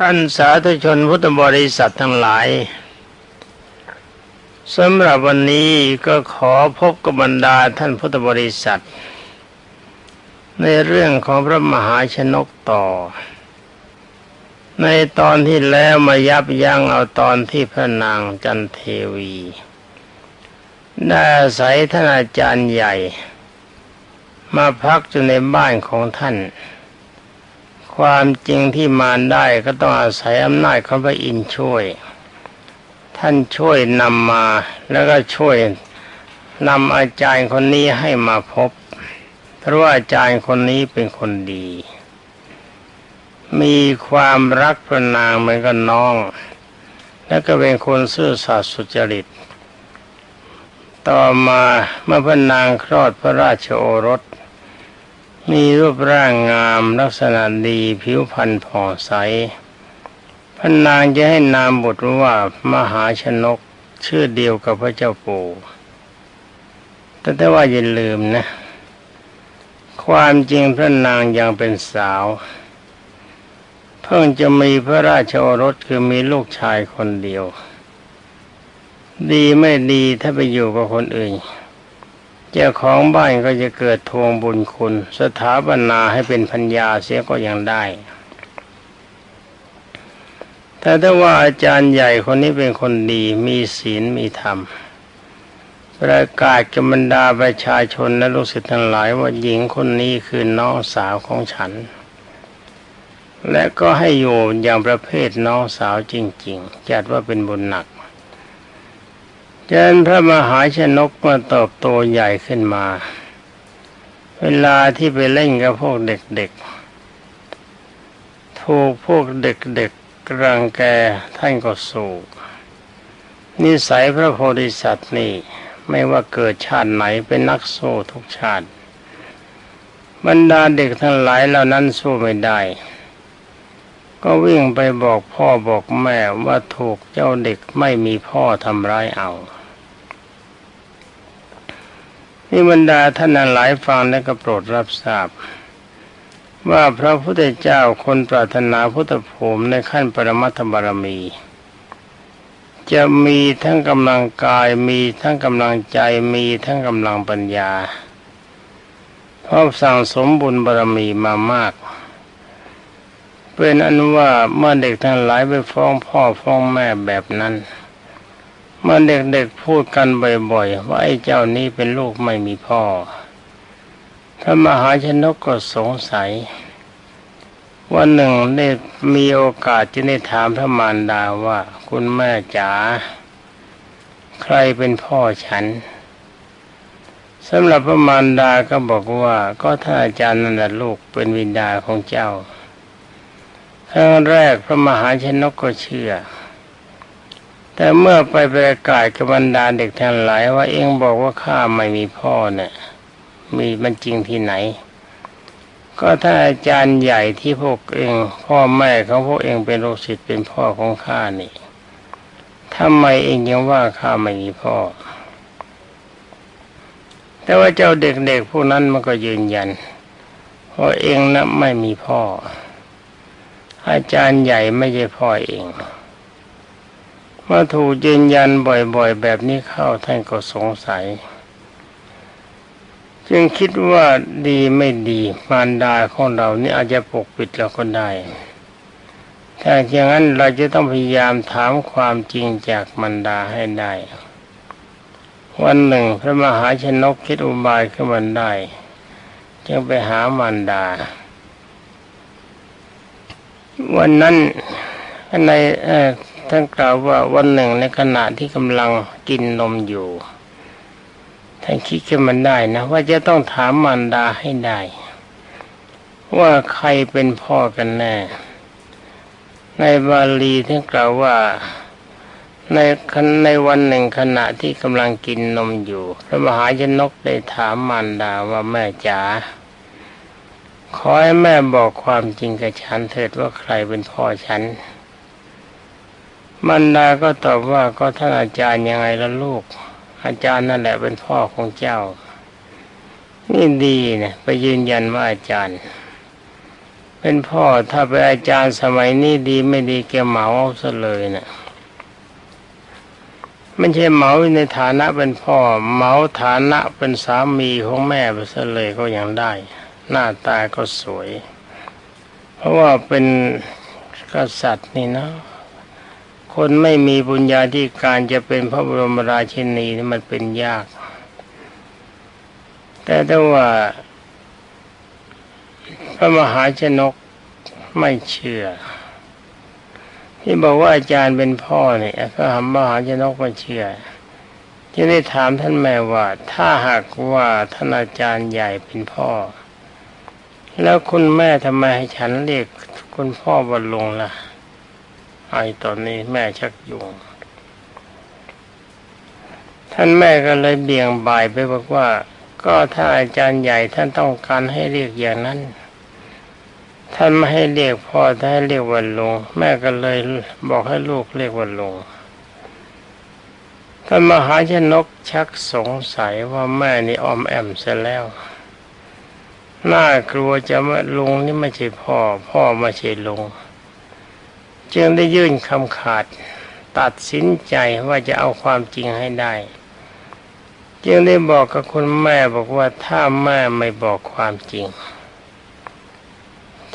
ท่านสาธุชนพุทธบริษัททั้งหลายสำหรับวันนี้ก็ขอพบกับบรรดาท่านพุทธบริษัท ในเรื่องของพระมหาชนกต่อ ในตอนที่แล้วมายับยั้งเอาตอนที่พระนางจันเทวีได้อาศัยท่านอาจารย์ใหญ่ มาพักอยู่ในบ้านของท่าน ความจริงที่มาได้ก็ต้องอาศัยอำนาจของพระอินทร์ช่วย ท่านช่วยนำมาแล้วก็ช่วยนำอาจารย์คนนี้ให้มาพบ เพราะว่าอาจารย์คนนี้เป็นคนดี มีความรักพระนางเหมือนกับน้อง แล้วก็เป็นคนซื่อสัตย์สุจริต ต่อมาเมื่อพระนางคลอดพระราชโอรส มีรูปร่างงามลักษณะดีผิวพรรณผ่องใสพระนางจะให้นามบทว่ามหาชนกชื่อเดียวกับพระเจ้าปู่แต่แต่ว่าอย่าลืมนะ ความจริงพระนางยังเป็นสาว เพิ่งจะมีพระราชโอรสคือมีลูกชายคนเดียว ดีไม่ดีถ้าไปอยู่กับคนอื่น เจ้าของบ้านก็จะเกิดทวงบุญคุณ สถาปนาให้เป็นพัญญาเสียก็ยังได้ แต่ถ้าว่าอาจารย์ใหญ่คนนี้เป็นคนดี มีศีลมีธรรม ประกาศกับบรรดาประชาชนและลูกศิษย์ทั้งหลายว่าหญิงคนนี้คือน้องสาวของฉัน และก็ให้อยู่อย่างประเภทน้องสาวจริง ๆ จัดว่าเป็นบุญหนัก จนพระมหาชนกมาเติบโตใหญ่ขึ้นมา เวลาที่ไปเล่นกับพวกเด็กๆ ถูกพวกเด็กๆกรังแกท่านก็สู้นิสัยพระโพธิสัตว์นี่ไม่ว่าเกิดชาติไหนเป็นนักสู้ทุกชาติ บรรดาเด็กทั้งหลายเหล่านั้นสู้ไม่ได้ ก็วิ่งไปบอกพ่อบอกแม่ว่าถูกเจ้าเด็กไม่มีพ่อทำร้ายเอานี่บรรดาท่านหลายฟังแล้วก็โปรดรับทราบ ว่าพระพุทธเจ้าคนปรารถนาพุทธภูมิในขั้นปรมัตถบารมี จะมีทั้งกำลังกายมีทั้งกำลังใจมีทั้งกำลังปัญญาเพราะสั่งสมบุญบารมีมามาก เป็นอันว่าเมื่อเด็กทั้งหลายไปฟ้องพ่อฟ้องแม่แบบนั้น เมื่อเด็กๆพูดกันบ่อยๆว่าไอ้เจ้านี้เป็นลูกไม่มีพ่อพระมหาชนกก็สงสัย วันหนึ่งได้มีโอกาสจะได้ถามพระมารดาว่า คุณแม่จ๋าใครเป็นพ่อฉันสำหรับพระมารดาก็บอกว่าก็ท่านอาจารย์นันทลูกเป็นวินดาของเจ้า ครั้งแรกพระมหาชนกก็เชื่อ แต่เมื่อไปประกาศกับบรรดาเด็กทั้งหลายว่าเองบอกว่าข้าไม่มีพ่อเนี่ยมีมันจริงที่ไหน ก็ถ้าอาจารย์ใหญ่ที่พวกเอง พ่อแม่ของพวกเองเป็นลูกศิษย์เป็นพ่อของข้านี่ทำไมเองยังว่าข้าไม่มีพ่อ แต่ว่าเจ้าเด็กๆพวกนั้นมันก็ยืนยันว่าเองนะไม่มีพ่อ อาจารย์ใหญ่ไม่ใช่พ่อเองเมื่อถูกยืนยันบ่อยๆ แบบนี้เข้าท่านก็สงสัย จึงคิดว่าดีไม่ดีมารดาของเรานี่อาจจะปกปิดเราก็ได้ถ้าอย่างนั้นเราจะต้องพยายามถามความจริงจากมารดาให้ได้ วันหนึ่งพระมหาชนกคิดอุบายขึ้นมาได้ จึงไปหามารดา วันนั้นในท่านกล่าวว่าวันหนึ่งในขณะที่กำลังกินนมอยู่ท่านคิดขึ้นมันได้นะ ว่าจะต้องถามมารดาให้ได้ ว่าใครเป็นพ่อกันแน่ ในบาลีท่านกล่าวว่าในในวันหนึ่งขณะที่กำลังกินนมอยู่ พระมหาชนกได้ถามมารดาว่าแม่จ๋า ขอให้แม่บอกความจริงกับฉันเถิดว่าใครเป็นพ่อฉันมารดาก็ตอบว่าก็ท่านอาจารย์ยังไงล่ะลูก อาจารย์นั่นแหละเป็นพ่อของเจ้า นี่ดีนะไปยืนยันว่าอาจารย์ เป็นพ่อถ้าเป็นอาจารย์สมัยนี้ดีไม่ดีแกเหมาเอาซะเลยเนะี่ยไม่ใช่เหมาในฐานะเป็นพ่อเหมาฐานะเป็นสามีของแม่ไปซะเลยก็ยังได้ หน้าตาก็สวย เพราะว่าเป็นกษัตริย์นี่นะ คนไม่มีบุญญาธิการจะเป็นพระบรมราชินีนี่มันเป็นยาก แต่ถ้าว่าพระมหาชนกไม่เชื่อ ที่บอกว่าอาจารย์เป็นพ่อเนี่ยพระมหาชนกไม่เชื่อจึงได้ถามท่านแม่ว่า ถ้าหากว่าท่านอาจารย์ใหญ่เป็นพ่อ แล้วคุณแม่ทำไมให้ฉันเรียกคุณพ่อบรรลงล่ะ ไอตอนนี้แม่ชักยุงท่านแม่ก็เลยเบี่ยงบ่ายไปบอกว่า ก็ถ้าอาจารย์ใหญ่ท่านต้องการให้เรียกอย่างนั้น ท่านไม่ให้เรียกพ่อท่านให้เรียกวันลงแม่ก็เลยบอกให้ลูกเรียกวันลงท่านมหาชนกชักสงสัยว่าแม่นี่ออมแอมเสียแล้ว น่ากลัวจะมาลุงนี่ไม่ใช่พ่อ พ่อไม่ใช่ลุง จึงได้ยื่นคำขาด ตัดสินใจว่าจะเอาความจริงให้ได้ จึงได้บอกกับคุณแม่บอกว่าถ้าแม่ไม่บอกความจริง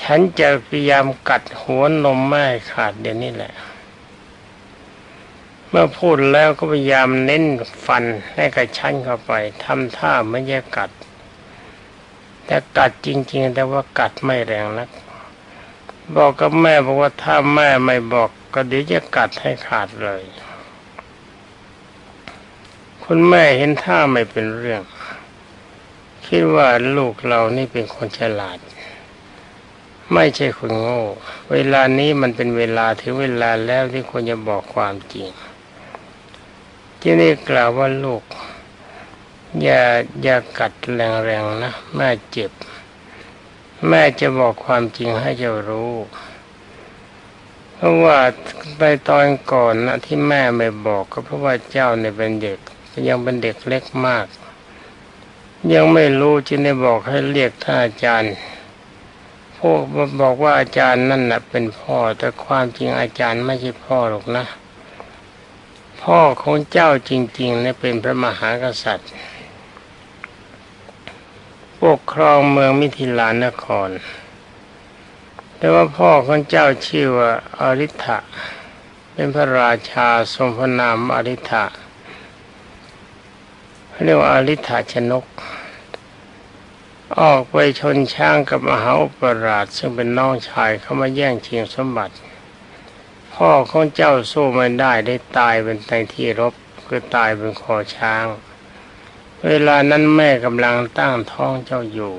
ฉันจะพยายามกัดหัวนมแม่ขาดเดี๋ยวนี้แหละ เมื่อพูดแล้วก็พยายามเน้นฟันให้กระชั้นเข้าไปทำท่าไม่แยกกัด แต่กัดจริง ๆ แต่ว่ากัดไม่แรงนัก บอกกับแม่บอกว่าถ้าแม่ไม่บอกก็เดี๋ยวจะกัดให้ขาดเลย คุณแม่เห็นท่าไม่เป็นเรื่อง คิดว่าลูกเรานี่เป็นคนฉลาด ไม่ใช่คนโง่ เวลานี้มันเป็นเวลาถึงเวลาแล้วที่ควรจะบอกความจริงที่นี่กล่าวว่าลูก อย่าอย่ากัดแรงๆนะแม่เจ็บ แม่จะบอกความจริงให้เจ้ารู้ เพราะว่าไปตอนก่อนนะที่แม่ไม่บอกก็เพราะว่าเจ้าเนี่ยเป็นเด็ก ยังเป็นเด็กเล็กมาก ยังไม่รู้จึงได้บอกให้เรียกท่านอาจารย์พวกบอกว่าอาจารย์นั่นน่ะเป็นพ่อแต่ความจริงอาจารย์ไม่ใช่พ่อหรอกนะ พ่อของเจ้าจริงๆเนี่ยเป็นพระมหากษัตริย์ ปกครองเมืองมิถิลานคร แต่ว่าพ่อของเจ้าชื่อว่าอริ t ะเป็นพระราชาทรงพระนามอริ t ะเรียกว่าอริ t ะชนก ออกไปชนช้างกับมหาอุปราช ซึ่งเป็นน้องชายเข้ามาแย่งชิงสมบัติ พ่อของเจ้าสู้ไม่ได้ได้ตายเป็นในที่รบคือตายเป็นคอช้าง เวลานั้นแม่กำลังตั้งท้องเจ้าอยู่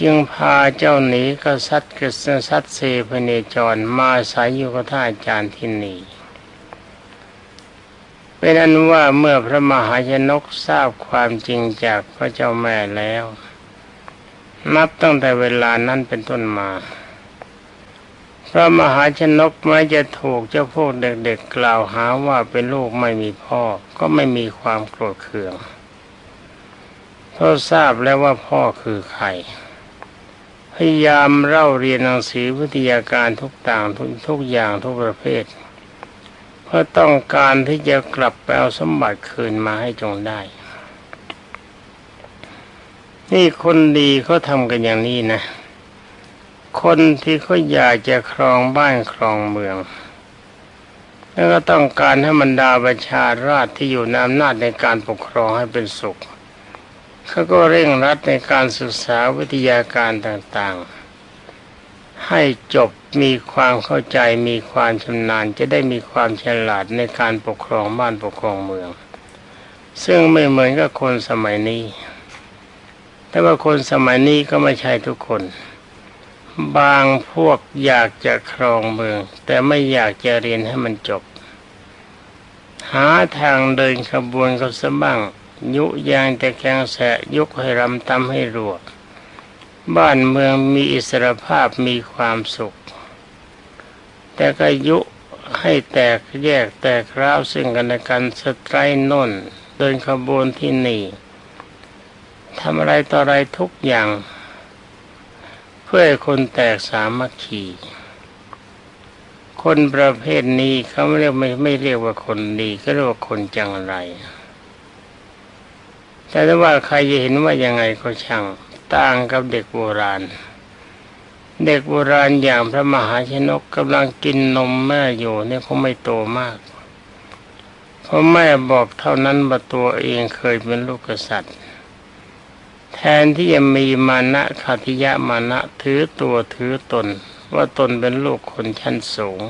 จึงพาเจ้าหนีกษัตริย์กษัตย์เซพเนจรมาสายอยู่กับท่านอาจารย์ที่นี่เป็นอันว่าเมื่อพระมหาชนกทราบความจริงจากพระเจ้าแม่แล้ว นับตั้งแต่เวลานั้นเป็นต้นมา พระมหาชนกแม้จะถูกเจ้าพวกเด็กๆกล่าวหาว่าเป็นลูกไม่มีพ่อ ก็ไม่มีความโกรธเคืองเพราะทราบแล้วว่าพ่อคือใคร พยายามเล่าเรียนหนังสือวิทยาการทุกต่างทุกทุกอย่างทุกประเภท เพราะต้องการที่จะกลับไปเอาสมบัติคืนมาให้จงได้ นี่คนดีเขาทำกันอย่างนี้นะ คนที่เขาอยากจะครองบ้านครองเมือง แล้วก็ต้องการให้บรรดาประชาราชที่อยู่ในอำนาจในการปกครองให้เป็นสุขเขาก็เร่งรัดในการศึกษาวิทยาการต่างๆ ให้จบมีความเข้าใจมีความชำนาญจะได้มีความฉลาดในการปกครองบ้านปกครองเมือง ซึ่งไม่เหมือนกับคนสมัยนี้ แต่ว่าคนสมัยนี้ก็ไม่ใช่ทุกคน บางพวกอยากจะครองเมือง แต่ไม่อยากจะเรียนให้มันจบ หาทางเดินขบวนเขาสบ้าง ยุยางแต่แกงแสยุกให้รำตำให้รัวบ้านเมืองมีอิสรภาพมีความสุข แต่ก็ยุให้แตกแยกแตกร้าวซึ่งกันและกันสไตรน่น เดินขบวนที่นี่ทำอะไรต่ออะไรทุกอย่าง พื่พื่อคนแตกสามัคคี คนประเภทนี้เขาไม่เรียกไม่ไม่เรียกว่าคนดีก็เรียกว่าคนจังไร แต่ถ้าว่าใครจะเห็นว่ายังไงก็ช่างต่างกับเด็กโบราณ เด็กโบราณอย่างพระมหาชนกกำลังกินนมแม่อยู่เนี่ยคงไม่โตมากเพราะแม่บอกเท่านั้นว่าตัวเองเคยเป็นลูกกษัตริย์ แทนที่จะมีมานะขัติยะมานะถือตัวถือตน ว่าตนเป็นลูกคนชั้นสูง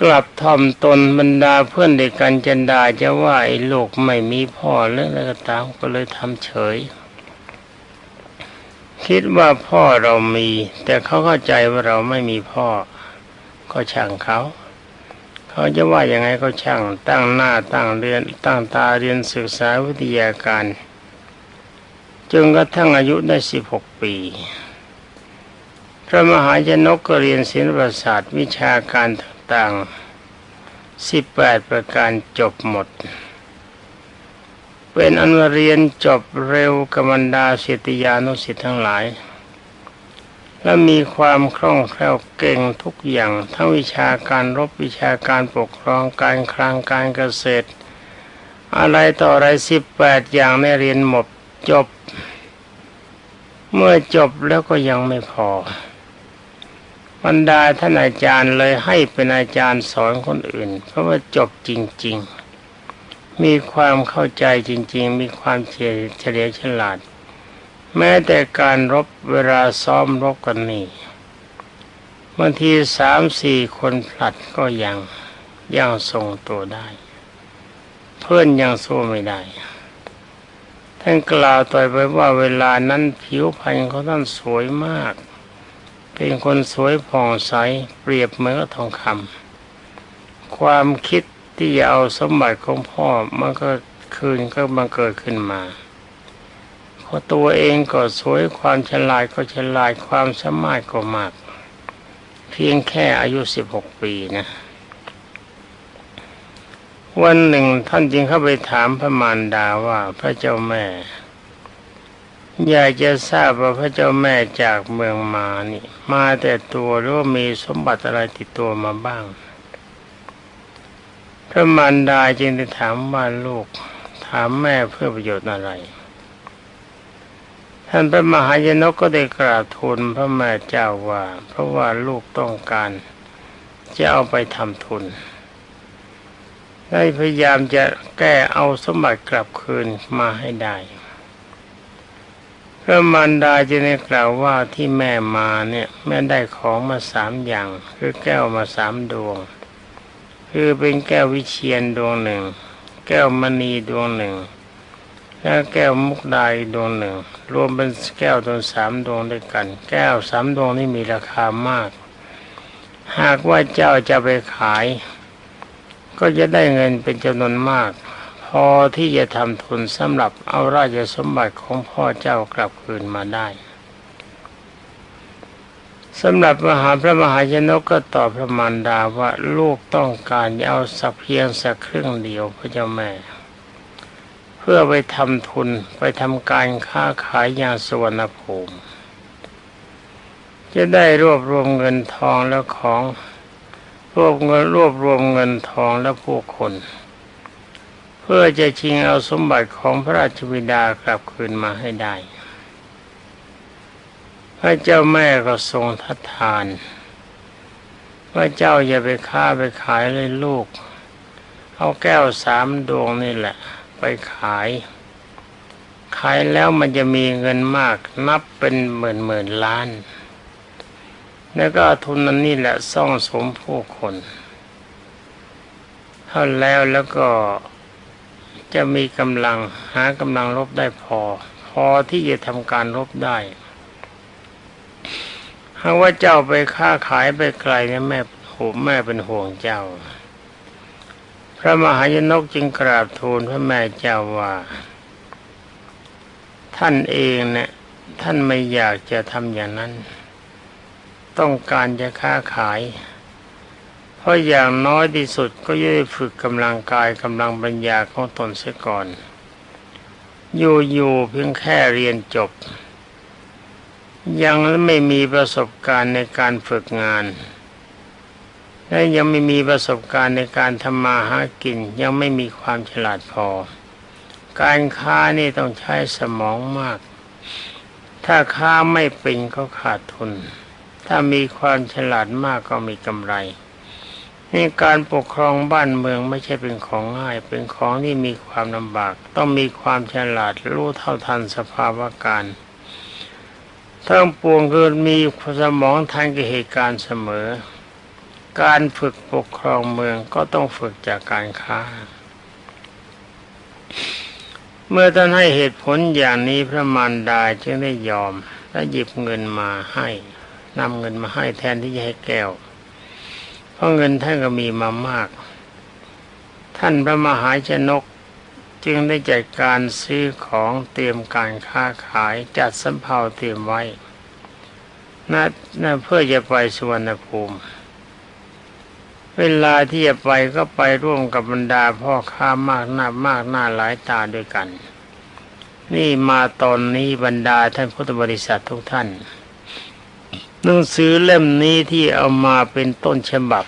กลับทอมตนบรรดาเพื่อนเด็กกันจันดาจะว่าไอ้ลูกไม่มีพ่อหรืออะไรก็ตามก็เลยทำเฉย คิดว่าพ่อเรามี แต่เขาเข้าใจว่าเราไม่มีพ่อ ก็ช่างเขาเขาจะว่ายังไงก็ช่างตั้งหน้าตั้งเรียนตั้งตาเรียนศึกษาวิทยาการ จนกระทั่งอายุได้สิบหกปี พระมหาชนกก็เรียนศิลปศาสตร์วิชาการต่างๆสิบแปดประการจบหมด เป็นอันเรียนจบเร็วกบรรดาศิษยานุศิษย์ทั้งหลาย และมีความคล่องแคล่วเก่งทุกอย่างทั้งวิชาการรบวิชาการปกครองการคลังการเกษตร อะไรต่ออะไรสิบแปดอย่างในเรียนหมดจบ เมื่อจบแล้วก็ยังไม่พอบรรดาท่านอาจารย์เลยให้เป็นอาจารย์สอนคนอื่น เพราะว่าจบจริง ๆ มีความเข้าใจจริง ๆ มีความเฉลียวฉลาด แม้แต่การรบเวลาซ้อมรบกันนี่บางทีสามสี่คนผลัดก็ยังยังทรงตัวได้ เพื่อนยังสู้ไม่ได้ ท่านกล่าวต่อไปว่าเวลานั้นผิวพรรณของท่านสวยมาก เป็นคนสวยผ่องใสเปรียบเหมือนทองคำความคิดที่จะเอาสมบัติของพ่อมันก็คืนก็บังเกิดขึ้นมาพราะตัวเองก็สวยความฉลาดก็ฉลาดความสามารถก็มาก เพียงแค่อายุสิบหกปีนะ วันหนึ่งท่านจึงเข้าไปถามพระมารดาว่าพระเจ้าแม่ อยากจะทราบว่าพระเจ้าแม่จากเมืองมานี่ มาแต่ตัวหรือว่ามีสมบัติอะไรติดตัวมาบ้าง พระมารดาจึงได้ถามว่าลูก ถามแม่เพื่อประโยชน์อะไรท่านพระมหายนกก็ได้กราบทูลพระแม่เจ้าว่า เพราะว่าลูกต้องการจะเอาไปทำทุน ได้พยายามจะแก้เอาสมบัติกลับคืนมาให้ได้พระมารดาจึงได้กล่าวว่าที่แม่มาเนี่ยแม่ได้ของมาสามอย่าง คือแก้วมาสามดวง คือเป็นแก้ววิเชียนดวงหนึ่ง แก้วมณีดวงหนึ่ง และแก้วมุกดาดวงหนึ่ง รวมเป็นแก้วตัวสามดวงด้วยกัน แก้วสามดวงนี้มีราคามาก หากว่าเจ้าจะไปขาย ก็จะได้เงินเป็นจำนวนมาก พอที่จะทำทุนสำหรับเอาราชสมบัติของพ่อเจ้ากลับคืนมาได้สำหรับมหาพระมหาชนกก็ตอบพระมารดาว่าลูกต้องการจะเอาสักเพียงสักครึ่งเดียวพระเจ้าแม่ เพื่อไปทำทุนไปทำการค้าขายยาสวรรณภูมิ จะได้รวบรวมเงินทองและของ รวบเงินรวบรวมเงินทองและผู้คน เพื่อจะชิงเอาสมบัติของพระราชบิดากลับคืนมาให้ได้ พระเจ้าแม่ก็ทรงทัดทานว่าเจ้าอย่าไปค้าไปขายเลยลูก เอาแก้วสามดวงนี่แหละ ไปขาย ขายแล้วมันจะมีเงินมากนับเป็นหมื่นหมื่นล้าน แล้วก็ทุนนั้นนี่แหละซ่องสมผู้คนเท่าแล้วแล้วก็จะมีกำลังหากำลังรบได้พอ พอที่จะทำการรบได้หากว่าเจ้าไปค้าขายไปไกลเนี่ยแม่โหแม่เป็นห่วงเจ้า พระมหายนกจึงกราบทูลพระแม่เจ้าว่า ท่านเองเนี่ยท่านไม่อยากจะทำอย่างนั้น ต้องการจะค้าขาย เพราะอย่างน้อยที่สุดก็ย่อยฝึกกำลังกายกำลังปัญญาของตนเสียก่อน อยู่ๆเพียงแค่เรียนจบ ยังไม่มีประสบการณ์ในการฝึกงานและยังไม่มีประสบการณ์ในการทำมาหากินยังไม่มีความฉลาดพอ การค้านี่ต้องใช้สมองมาก ถ้าค้าไม่เป็นก็ขาดทุน ถ้ามีความฉลาดมากก็มีกำไรนี่การปกครองบ้านเมืองไม่ใช่เป็นของง่าย เป็นของที่มีความลำบาก ต้องมีความฉลาดรู้เท่าทันสภาวะการทั้งปวงคือมีสมองทันกับเหตุการณ์เสมอ การฝึกปกครองเมืองก็ต้องฝึกจากการค้า เมื่อท่านให้เหตุผลอย่างนี้พระมารดาจึงได้ยอมและหยิบเงินมาให้ นำเงินมาให้แทนที่จะให้แก้ว เพราะเงินท่านก็มีมามาก ท่านพระมหาชนกจึงได้จัดการซื้อของเตรียมการค้าขายจัดสำเภาเตรียมไว้นะนะเพื่อจะไปสุวรรณภูมิ เวลาที่จะไปก็ไปร่วมกับบรรดาพ่อค้ามากหน้ามากหน้าหลายตาด้วยกัน นี่มาตอนนี้บรรดาท่านพุทธบริษัททุกท่าน หนังสือเล่มนี้ที่เอามาเป็นต้นฉบับ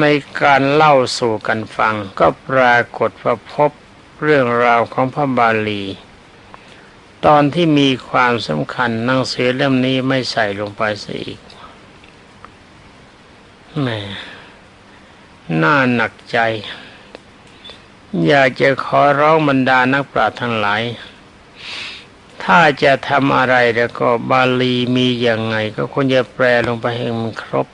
ในการเล่าสู่กันฟัง ก็ปรากฏว่าพบเรื่องราวของพระบาลี ตอนที่มีความสำคัญหนังสือเล่มนี้ไม่ใส่ลงไปซะอีกแม่น่าหนักใจ อยากจะขอร้องบรรดานักปราชญ์ทั้งหลาย ถ้าจะทำอะไรแล้วก็บาลีมีอย่างไง ก็ควรจะแปลลงไปให้มันครบ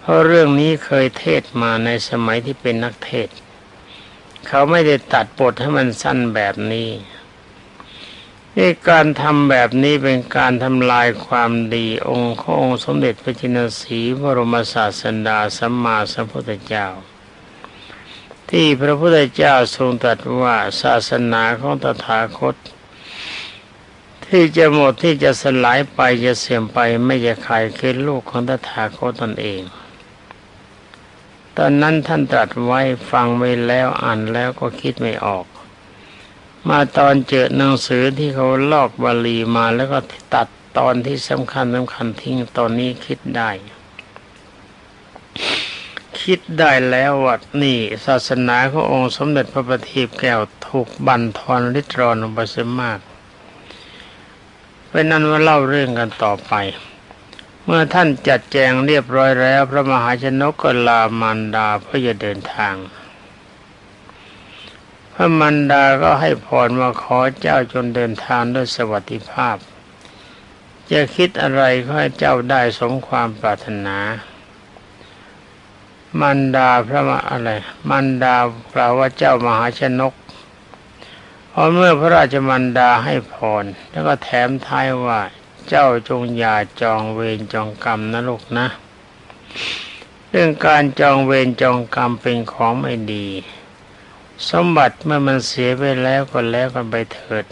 เพราะเรื่องนี้เคยเทศมาในสมัยที่เป็นนักเทศ เขาไม่ได้ตัดบทให้มันสั้นแบบนี้นี่การทำแบบนี้เป็นการทำลายความดีองค์ขององค์สมเด็จพระจินสีบรมศาสดาสัมมาสัมพุทธเจ้า ที่พระพุทธเจ้าทรงตรัสว่าศาสนาของตถาคต ที่จะหมดที่จะสลายไปจะเสื่อมไปไม่จะใครคือลูกของตถาคตตนเอง ตอนนั้นท่านตรัสไว้ฟังไว้แล้วอ่านแล้วก็คิดไม่ออก มาตอนเจอหนังสือที่เขาลอกบาลีมาแล้วก็ตัดตอนที่สำคัญสำคัญทิ้งตอนนี้คิดได้ คิดได้แล้วว่านี่ศาสนาขององค์สมเด็จพระบัณฑิตแก้วถูกบั่นทอนริตรอนลงไปเสียมาก เป็นนั้นว่าเล่าเรื่องกันต่อไป เมื่อท่านจัดแจงเรียบร้อยแล้ว พระมหาชนกก็ลามารดาเพื่อจะเดินทาง พระมารดาก็ให้พรมาขอเจ้าจนเดินทางด้วยสวัสดิภาพ จะคิดอะไรก็ให้เจ้าได้สมความปรารถนามันดาพระมาอะไรมันดากล่าวว่าเจ้ามหาชนก พอเมื่อพระราชมันดาให้พร แล้วก็แถมท้ายว่า เจ้าจงอย่าจองเวรจองกรรมนะลูกนะ เรื่องการจองเวรจองกรรมเป็นของไม่ดี สมบัติเมื่อมันเสียไปแล้วก็แล้วกันไปเถิด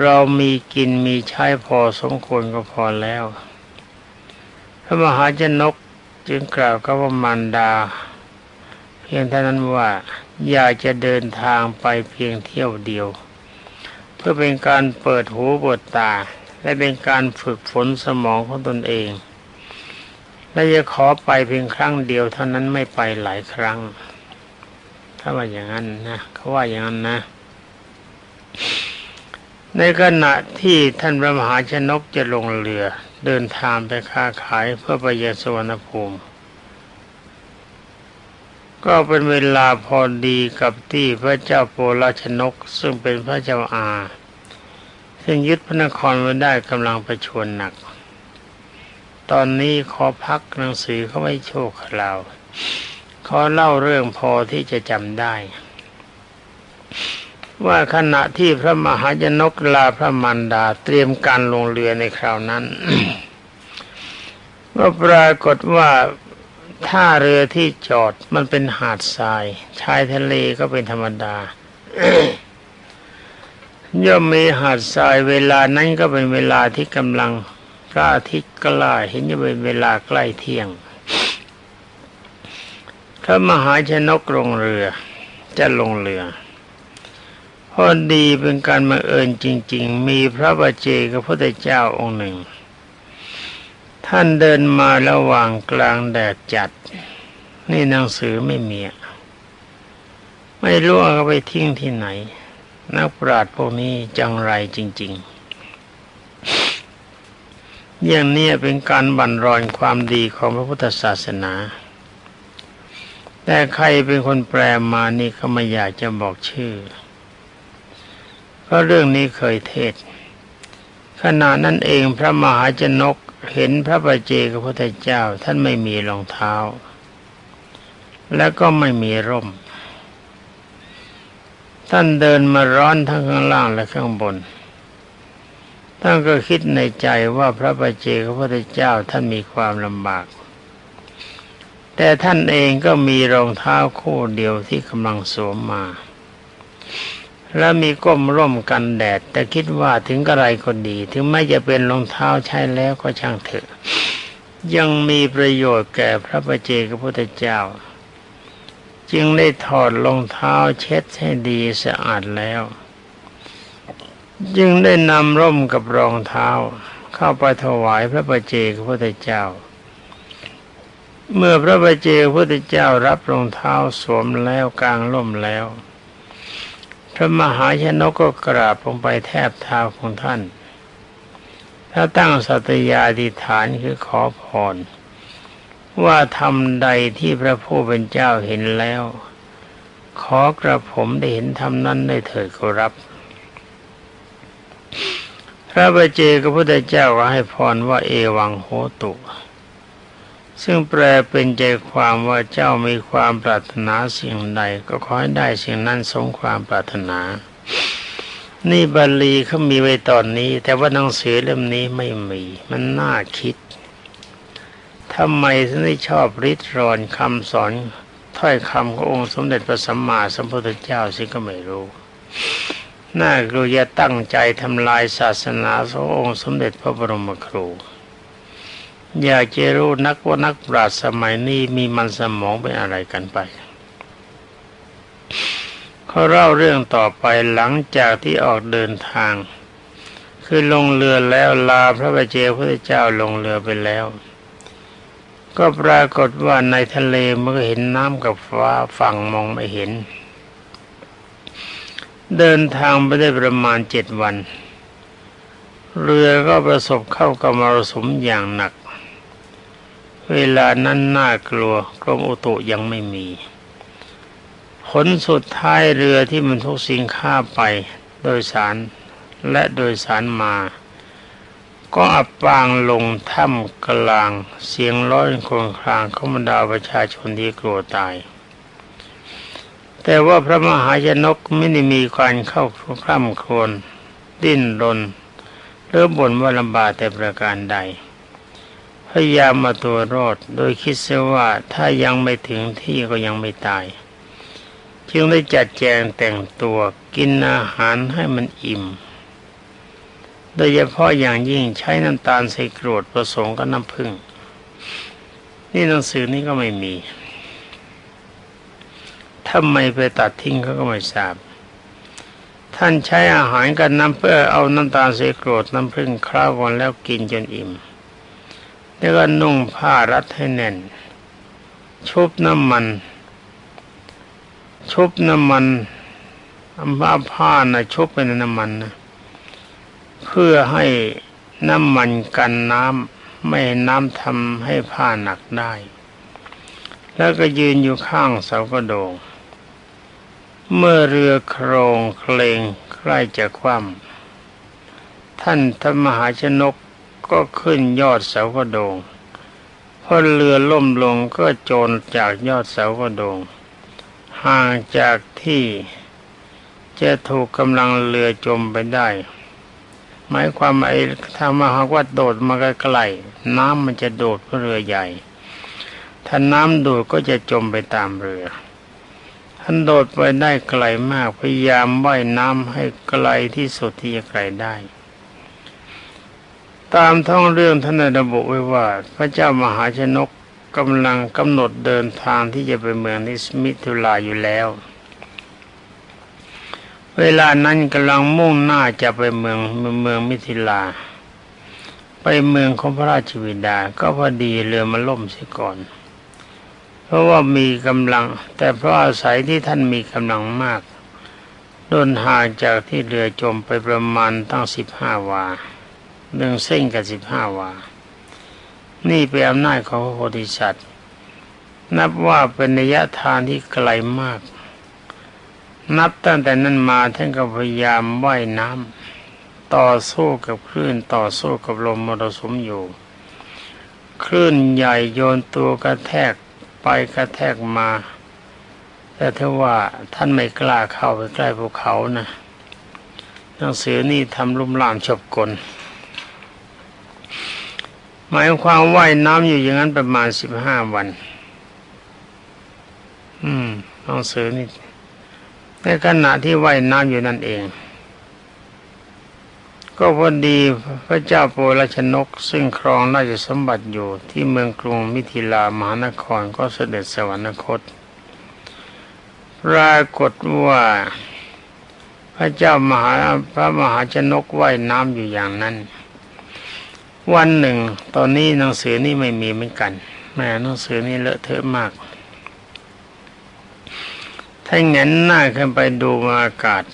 เรามีกินมีใช้พอสมควรก็พอแล้ว พระมหาชนกจึงกล่าวกับว่ามันดา เพียงเท่านั้นว่า อยากจะเดินทางไปเพียงเที่ยวเดียว เพื่อเป็นการเปิดหูเปิดตา และเป็นการฝึกฝนสมองของตนเอง และจะขอไปเพียงครั้งเดียวเท่านั้นไม่ไปหลายครั้ง ถ้าว่าอย่างนั้นนะเขาว่าอย่างนั้นนะในขณะที่ท่านพระมหาชนกจะลงเรือ เดินทางไปค้าขายเพื่อไปยังสวรรณภูมิ ก็เป็นเวลาพอดีกับที่พระเจ้าโปลชนก ซึ่งเป็นพระเจ้าอา ซึ่งยึดพระนครไว้ได้กำลังประชวนหนัก ตอนนี้ขอพักหนังสือเขาไม่โชคเราขอเล่าเรื่องพอที่จะจำได้ ว่าขณะที่พระมหายนกลาพระมันดาเตรียมการลงเรือในคราวนั้น ก็ปรากฏว่า ท่าเรือที่จอดมันเป็นหาดทราย ชายทะเลก็เป็นธรรมดาย่อมมีหาดทรายเวลานั้นก็เป็นเวลาที่กำลังพระอาทิตย์กล้าเห็นจะเป็นเวลาใกล้เที่ยงพระมหาชนกลงเรือ จะลงเรือพอดีเป็นการบังเอิญจริง ๆ มีพระบาเจกับพระเจ้าองค์หนึ่ง ท่านเดินมาระหว่างกลางแดดจัด นี่หนังสือไม่มีไม่รู้ว่าเขาไปทิ้งที่ไหน นักปราชญ์พวกนี้จังไรจริง ๆ อย่างนี้เป็นการบั่นรอนความดีของพระพุทธศาสนา แต่ใครเป็นคนแปลมานี่เขาไม่อยากจะบอกชื่อ เพราะเรื่องนี้เคยเทศขณะนั้นเองพระมหาชนก เห็นพระบาเจกับพระพุทธเจ้าท่านไม่มีรองเท้า แล้วก็ไม่มีร่ม ท่านเดินมาร้อนทั้งข้างล่างและข้างบน ท่านก็คิดในใจว่าพระบาเจกับพระพุทธเจ้าท่านมีความลำบาก แต่ท่านเองก็มีรองเท้าคู่เดียวที่กำลังสวมมา และมีก้มร่มกันแดด แต่คิดว่าถึงกระไรก็ดี ถึงไม่จะเป็นรองเท้าใช้แล้วก็ช่างเถอะ ยังมีประโยชน์แก่พระบาเจกพระพุทธเจ้า จึงได้ถอดรองเท้าเช็ดให้ดีสะอาดแล้ว จึงได้นำร่มกับรองเท้า เข้าไปถวายพระบาเจกพระพุทธเจ้า เมื่อพระบาเจกพระพุทธเจ้ารับรองเท้าสวมแล้วกลางร่มแล้ว พระมหาชนกก็กราบลงไปแทบเท้าของท่าน ถ้าตั้งสัตยาธิฐานคือขอพร ว่าทำใดที่พระผู้เป็นเจ้าเห็นแล้ว ขอกระผมได้เห็นทำนั้นได้เถิดขอรับ พระบเจกพระพุทธเจ้าก็ให้พรว่าเอวังโหตุ ซึ่งแปลเป็นใจความว่าเจ้ามีความปรารถนาสิ่งใดก็ขอให้ได้สิ่งนั้นสมความปรารถนา นี่บาลีเขามีไว้ตอนนี้ แต่ว่าหนังสือเล่มนี้ไม่มี มันน่าคิดทำไมถึงได้ชอบริดรอนคำสอนถ้อยคำขององค์สมเด็จพระสัมมาสัมพุทธเจ้าสิก็ไม่รู้น่ากลัวจะตั้งใจทำลายศาสนาขององค์สมเด็จพระบรมครู อยากจะรู้นักว่านักปราชญ์สมัยนี้มีมันสมองเป็นอะไรกันไปเขาเล่าเรื่องต่อไปหลังจากที่ออกเดินทาง คือลงเรือแล้วลาพระบาเจพระเจ้าลงเรือไปแล้ว ก็ปรากฏว่าในทะเลมันก็เห็นน้ำกับฟ้าฝั่งมองไม่เห็น เดินทางไปได้ประมาณเจ็ดวัน เรือก็ประสบเข้ากับมรสุมอย่างหนัก เวลานั้นน่ากลัวกรมอุตุยังไม่มี ผลสุดท้ายเรือที่มันทุกสินค้าไปโดยสารและโดยสารมา ก็อับปางลงถ้ำกลางเสียงร้อยครวญครางของบรรดาประชาชนที่กลัวตาย แต่ว่าพระมหาชนกไม่ได้มีการเข้าคร่ำครวญดิ้นรนหรือบ่นว่าลำบากแต่ประการใด พยายามมาตัวรอด โดยคิดเสียว่าถ้ายังไม่ถึงที่ก็ยังไม่ตาย จึงได้จัดแจงแต่งตัวกินอาหารให้มันอิ่ม โดยเฉพาะอย่างยิ่งใช้น้ำตาลใส่กรวดผสมกับน้ำผึ้งนี่หนังสือนี้ก็ไม่มีทำไมไปตัดทิ้งเขาก็ไม่ทราบ ท่านใช้อาหารกับน้ำเพื่อเอาน้ำตาลใส่กรวดน้ำผึ้งคล้าวกันแล้วกินจนอิ่ม แล้วก็นุ่งผ้ารัดให้แน่น ชุบน้ำมัน ชุบน้ำมันผ้าผ้านะชุบเป็นน้ำมันนะเพื่อให้น้ำมันกันน้ำไม่น้ำทำให้ผ้าหนักได้ แล้วก็ยืนอยู่ข้างเสากระโดง เมื่อเรือโครงเคลงใกล้จะคว่ำท่านธรรมหาชนก ก็ขึ้นยอดเสากระโดงพอเรือล่มลงก็โจรจากยอดเสากระโดง ห่างจากที่จะถูกกำลังเรือจมไปได้ หมายความไอ้ถ้ามาหากว่าโดดมาไกลๆน้ำมันจะโดดเพราะเรือใหญ่ ถ้าน้ำโดดก็จะจมไปตามเรือท่านโดดไปได้ไกลมากพยายามว่ายน้ำให้ไกลที่สุดที่จะไกลได้ ตามท้องเรื่องท่านได้ระบุไว้ว่าพระเจ้ามหาชนกกำลังกำหนดเดินทางที่จะไปเมืองนิสมิทุลาอยู่แล้ว เวลานั้นกำลังมุ่งหน้าจะไปเมืองเมืองมิถิลา ไปเมืองของพระราชวิดา ก็พอดีเรือมาล่มเสียก่อน เพราะว่ามีกำลัง แต่เพราะอาศัยที่ท่านมีกำลังมากโดนห่างจากที่เรือจมไปประมาณตั้งสิบห้าวา หนึ่งเส้นกับสิบห้าวา นี่เป็นอำนาจของพระโพธิสัตว์ นับว่าเป็นระยะทางที่ไกลมาก นับตั้งแต่นั้นมาท่านก็พยายามว่ายน้ำต่อสู้กับคลื่นต่อสู้กับลมมรสุมอยู่ คลื่นใหญ่โยนตัวกระแทกไปกระแทกมา แต่ถ้าว่าท่านไม่กล้าเข้าไปใกล้ภูเขานะหนังสือนี่ทำลุ่มล่ามฉบกล หมายความว่ายน้ำอยู่อย่างนั้นประมาณสิบห้าวัน อืมหนังสือนี่ในขณะที่ว่ายน้ำอยู่นั่นเอง ก็พอดีพระเจ้าโปรชนก ซึ่งครองราชสมบัติอยู่ที่เมืองกรุงมิถิลามหานครก็เสด็จสวรรคต ปรากฏว่าพระเจ้ามหาพระมหาชนกว่ายน้ำอยู่อย่างนั้น วันหนึ่ง ตอนนี้หนังสือนี่ไม่มีเหมือนกันแม่หนังสือนี่เลอะเทอะมาก ถ้าเงนหน้าขึ้นไปดูอากาศ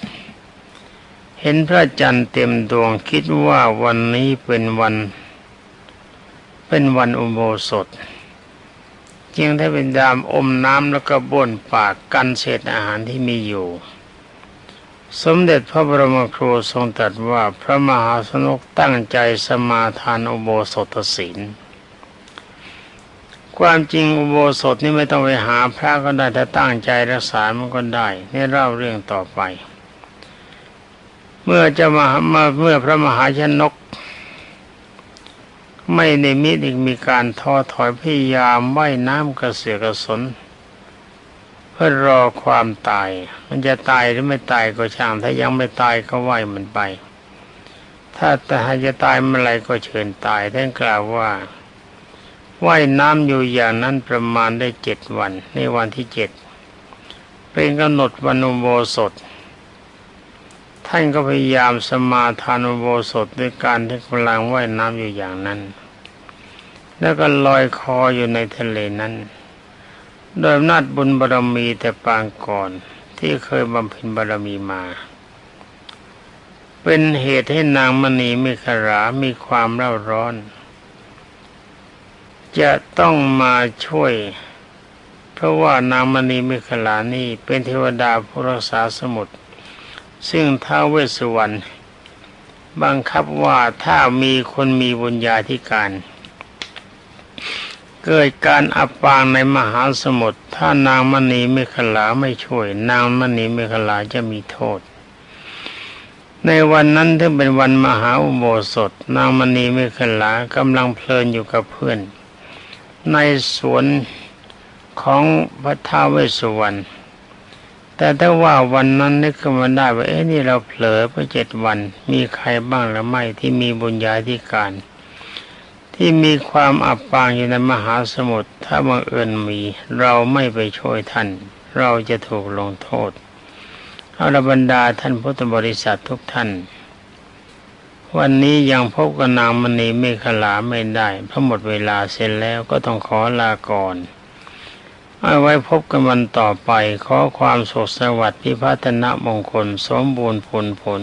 เห็นพระจันทร์เต็มดวงคิดว่าวันนี้เป็นวัน เป็นวันอุโบสถจึงได้เป็นดามอมน้ำแล้วก็บ่นปากกันเศษอาหารที่มีอยู่ สมเด็จพระบรมครูทรงตรัสว่าพระมหาสนุกตั้งใจสมาทานอุโบสถศีล ความจริงอุโบสถนี่ไม่ต้องไปหาพระก็ได้ถ้าตั้งใจรักษามันก็ได้นี่เล่าเรื่องต่อไป เมื่อจะมามาเมื่อพระมหาชนก ไม่ในมิตรอีกมีการท้อถอยพยายามว่ายน้ำกระเสือกกระสน พื่อรอความตาย มันจะตายหรือไม่ตายก็ช่าง ถ้ายังไม่ตายก็ว่ายมันไป ถ้าแต่จะตายเมื่อไรก็เชิญตายท่านกล่าวว่าว่ายน้ำอยู่อย่างนั้นประมาณได้เจ็ดวัน ในวันที่เจ็ดเป็นกำหนดวันอุโบสถ ท่านก็พยายามสมาทานอุโบสถด้วยการที่กำลังว่ายน้ำอยู่อย่างนั้น แล้วก็ลอยคออยู่ในทะเลนั้น โดยอำนาจบุญบารมีแต่ปางก่อนที่เคยบำเพ็ญบารมีมา เป็นเหตุให้นางมณีมิขรา มีความเร่าร้อน จะต้องมาช่วย เพราะว่านางมณีมิขลานี่เป็นเทวดาผู้รักษาสมุทรซึ่งท้าวเวสสุวรรณบังคับว่าถ้ามีคนมีบุญญาธิการ เกิดการอับปางในมหาสมุทรถ้านางมณีมิขลาไม่ช่วย นางมณีมิขลาจะมีโทษ ในวันนั้นถึงเป็นวันมหาอุโบสถ นางมณีมิขลากำลังเพลินอยู่กับเพื่อน ในสวนของพระท้าวเวสสุวรรณแต่ถ้าว่าวันนั้นนึกขึ้นมาได้ว่าเอ๊ะนี่เราเผลอไปเจ็ดวัน มีใครบ้างหรือไม่ที่มีบุญญาธิการ ที่มีความอับปางอยู่ในมหาสมุทรถ้าบังเอิญมี เราไม่ไปช่วยท่าน เราจะถูกลงโทษเอาละบรรดาท่านพุทธบริษัททุกท่าน วันนี้ยังพบกับนางมณีเมฆลาไม่ได้เพราะหมดเวลาเสร็จแล้วก็ต้องขอลาก่อนเอาไว้พบกันวันต่อไป ขอความสุขสวัสดิ์พิพัฒนมงคล สมบูรณ์ผลผล